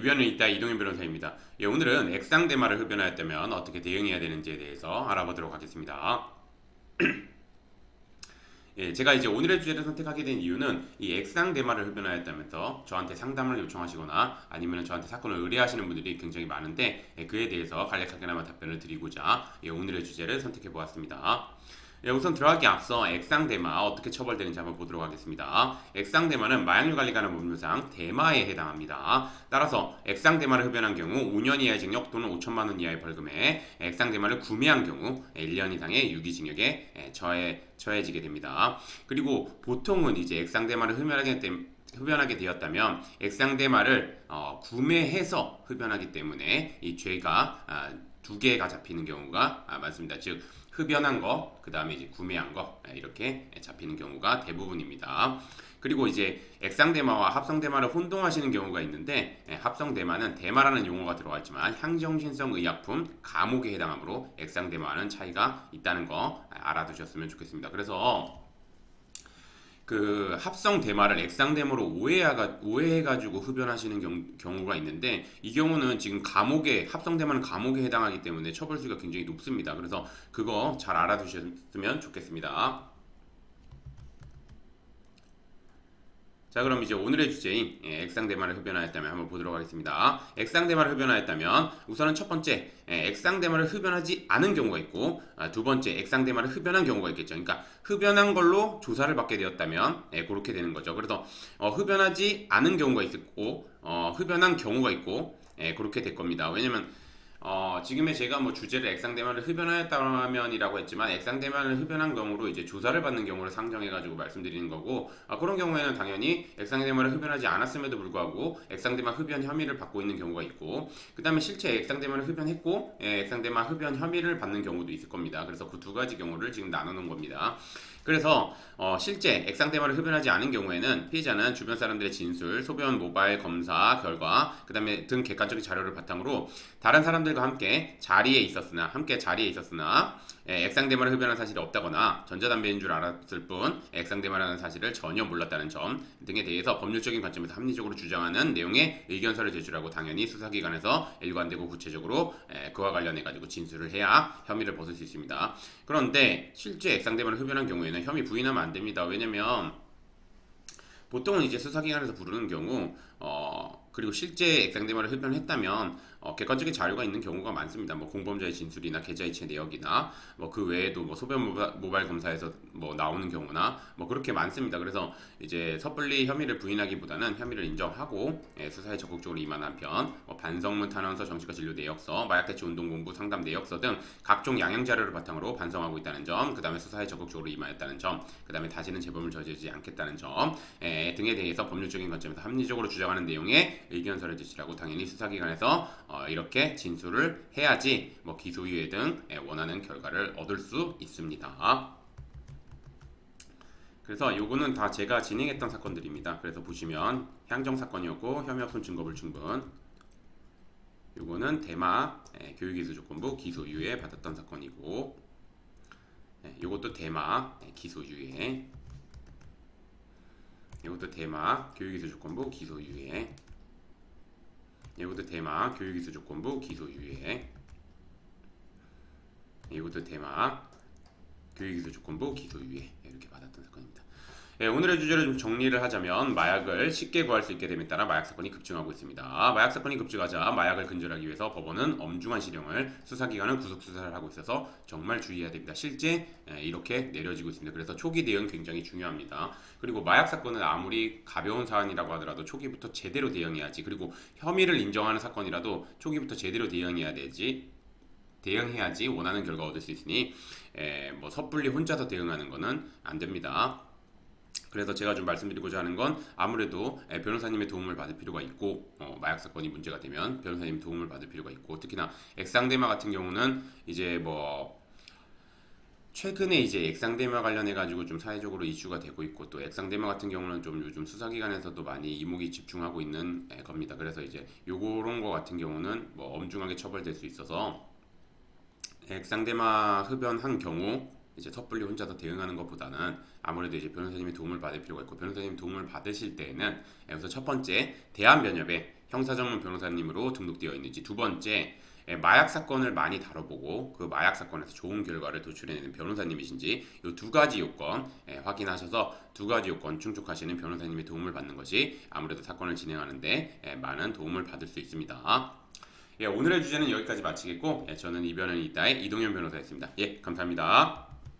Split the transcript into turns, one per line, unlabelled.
흡연은 있다 이동현 변호사입니다. 예, 오늘은 액상대마를 흡연하였다면 어떻게 대응해야 되는지에 대해서 알아보도록 하겠습니다. 예, 제가 이제 오늘의 주제를 선택하게 된 이유는 이 액상대마를 흡연하였다면서 저한테 상담을 요청하시거나 아니면 저한테 사건을 의뢰하시는 분들이 굉장히 많은데 예, 그에 대해서 간략하게나마 답변을 드리고자 예, 오늘의 주제를 선택해 보았습니다. 예, 우선 들어가기 앞서 액상 대마 어떻게 처벌되는지 한번 보도록 하겠습니다. 액상 대마는 마약류 관리 관한 법률상 대마에 해당합니다. 따라서 액상 대마를 흡연한 경우 5년 이하의 징역 또는 5천만 원 이하의 벌금에 액상 대마를 구매한 경우 1년 이상의 유기징역에 예, 처해, 처해지게 됩니다. 그리고 보통은 이제 액상 대마를 흡연하게 되 흡연하게 되었다면 액상대마를 어, 구매해서 흡연하기 때문에 이 죄가 아, 두 개가 잡히는 경우가 아, 많습니다. 즉 흡연한 거, 그 다음에 이제 구매한 거 예, 이렇게 잡히는 경우가 대부분입니다. 그리고 이제 액상대마와 합성대마를 혼동하시는 경우가 있는데 예, 합성대마는 대마라는 용어가 들어갔지만 향정신성 의약품 감옥에 해당하므로 액상대마와는 차이가 있다는 거 알아두셨으면 좋겠습니다. 그래서 그 합성 대마를 액상 대마로 오해가 오해해가지고 흡연하시는 경, 경우가 있는데 이 경우는 지금 감옥에 합성 대마는 감옥에 해당하기 때문에 처벌수가 굉장히 높습니다. 그래서 그거 잘 알아두셨으면 좋겠습니다. 자 그럼 이제 오늘의 주제인 예, 액상대마를 흡연하였다면 한번 보도록 하겠습니다. 액상대마를 흡연하였다면 우선은 첫 번째 예, 액상대마를 흡연하지 않은 경우가 있고 아, 두 번째 액상대마를 흡연한 경우가 있겠죠. 그러니까 흡연한 걸로 조사를 받게 되었다면 예, 그렇게 되는 거죠. 그래서 어, 흡연하지 않은 경우가 있고 어, 흡연한 경우가 있고 예, 그렇게 될 겁니다. 왜냐면 어, 지금의 제가 뭐 주제를 액상대마를 흡연하였다면이라고 했지만 액상대마를 흡연한 경우로 이제 조사를 받는 경우를 상정해가지고 말씀드리는 거고 아, 그런 경우에는 당연히 액상대마를 흡연하지 않았음에도 불구하고 액상대마 흡연 혐의를 받고 있는 경우가 있고 그 다음에 실제 액상대마를 흡연했고 예, 액상대마 흡연 혐의를 받는 경우도 있을 겁니다. 그래서 그 두 가지 경우를 지금 나눠놓은 겁니다. 그래서 어, 실제 액상대마를 흡연하지 않은 경우에는 피해자는 주변 사람들의 진술, 소변 모바일 검사 결과, 그 다음에 등 객관적인 자료를 바탕으로 다른 사람들 과 함께 자리에 있었으나, 함께 자리에 있었으나, 예, 액상대마를 흡연한 사실이 없다거나 전자담배인 줄 알았을 뿐 액상대마라는 사실을 전혀 몰랐다는 점 등에 대해서 법률적인 관점에서 합리적으로 주장하는 내용의 의견서를 제출하고 당연히 수사기관에서 일관되고 구체적으로 예, 그와 관련해 가지고 진술을 해야 혐의를 벗을 수 있습니다. 그런데 실제 액상대마를 흡연한 경우에는 혐의 부인하면 안 됩니다. 왜냐면 보통은 이제 수사기관에서 부르는 경우 어 그리고 실제 액상대마를 흡연했다면 어, 객관적인 자료가 있는 경우가 많습니다. 뭐 공범자의 진술이나 계좌이체 내역이나 뭐 그 외에도 뭐 소변 모바, 모바일 검사에서 뭐 나오는 경우나 뭐 그렇게 많습니다. 그래서 이제 섣불리 혐의를 부인하기보다는 혐의를 인정하고 예, 수사에 적극적으로 임한 한편 뭐 반성문 탄원서 정신과 진료 내역서 마약 대체 운동 공부 상담 내역서 등 각종 양형 자료를 바탕으로 반성하고 있다는 점, 그 다음에 수사에 적극적으로 임하였다는 점, 그 다음에 다시는 재범을 저지르지 않겠다는 점 예, 등에 대해서 법률적인 관점에서 합리적으로 주장하는 내용의 의견서를 제출하고 당연히 수사기관에서 어, 이렇게 진술을 해야지 뭐 기소유예 등 예, 원하는 결과를 얻을 수 있습니다. 그래서 요거는 다 제가 진행했던 사건들입니다. 그래서 보시면 향정 사건이었고 혐의 없음 증거 불충분. 요거는 대마 예, 교육기술 조건부 기소유예 받았던 사건이고 예, 요것도 대마 예, 기소유예. 요것도 대마 교육기술 조건부 기소유예. 이것도 대마 교육기술 조건부 기소 유예 이것도 대마 교육기술 조건부 기소 유예 이렇게 받았던 사건입니다. 예, 오늘의 주제를 좀 정리를 하자면 마약을 쉽게 구할 수 있게 됨에 따라 마약 사건이 급증하고 있습니다. 마약 사건이 급증하자 마약을 근절하기 위해서 법원은 엄중한 실형을 수사기관은 구속 수사를 하고 있어서 정말 주의해야 됩니다. 실제 예, 이렇게 내려지고 있습니다. 그래서 초기 대응 굉장히 중요합니다. 그리고 마약 사건은 아무리 가벼운 사안이라고 하더라도 초기부터 제대로 대응해야지. 그리고 혐의를 인정하는 사건이라도 초기부터 제대로 대응해야 되지. 대응해야지 원하는 결과 얻을 수 있으니 에, 뭐 섣불리 혼자서 대응하는 것은 안 됩니다. 그래서 제가 좀 말씀드리고자 하는 건 아무래도 변호사님의 도움을 받을 필요가 있고 어, 마약 사건이 문제가 되면 변호사님 도움을 받을 필요가 있고 특히나 액상대마 같은 경우는 이제 뭐 최근에 이제 액상대마 관련해 가지고 좀 사회적으로 이슈가 되고 있고 또 액상대마 같은 경우는 좀 요즘 수사기관에서도 많이 이목이 집중하고 있는 겁니다. 그래서 이제 요런 거 같은 경우는 뭐 엄중하게 처벌될 수 있어서 액상대마 흡연한 경우 이제 섣불리 혼자 서 대응하는 것보다는 아무래도 이제 변호사님의 도움을 받을 필요가 있고 변호사님 도움을 받으실 때에는 우선 첫 번째 대한변협에 형사 전문 변호사님으로 등록되어 있는지 두 번째 예, 마약 사건을 많이 다뤄보고 그 마약 사건에서 좋은 결과를 도출해내는 변호사님이신지 이 두 가지 요건 예, 확인하셔서 두 가지 요건 충족하시는 변호사님의 도움을 받는 것이 아무래도 사건을 진행하는데 예, 많은 도움을 받을 수 있습니다. 예, 오늘의 주제는 여기까지 마치겠고 예, 저는 이변은 이따의 이동현 변호사였습니다. 예, 감사합니다.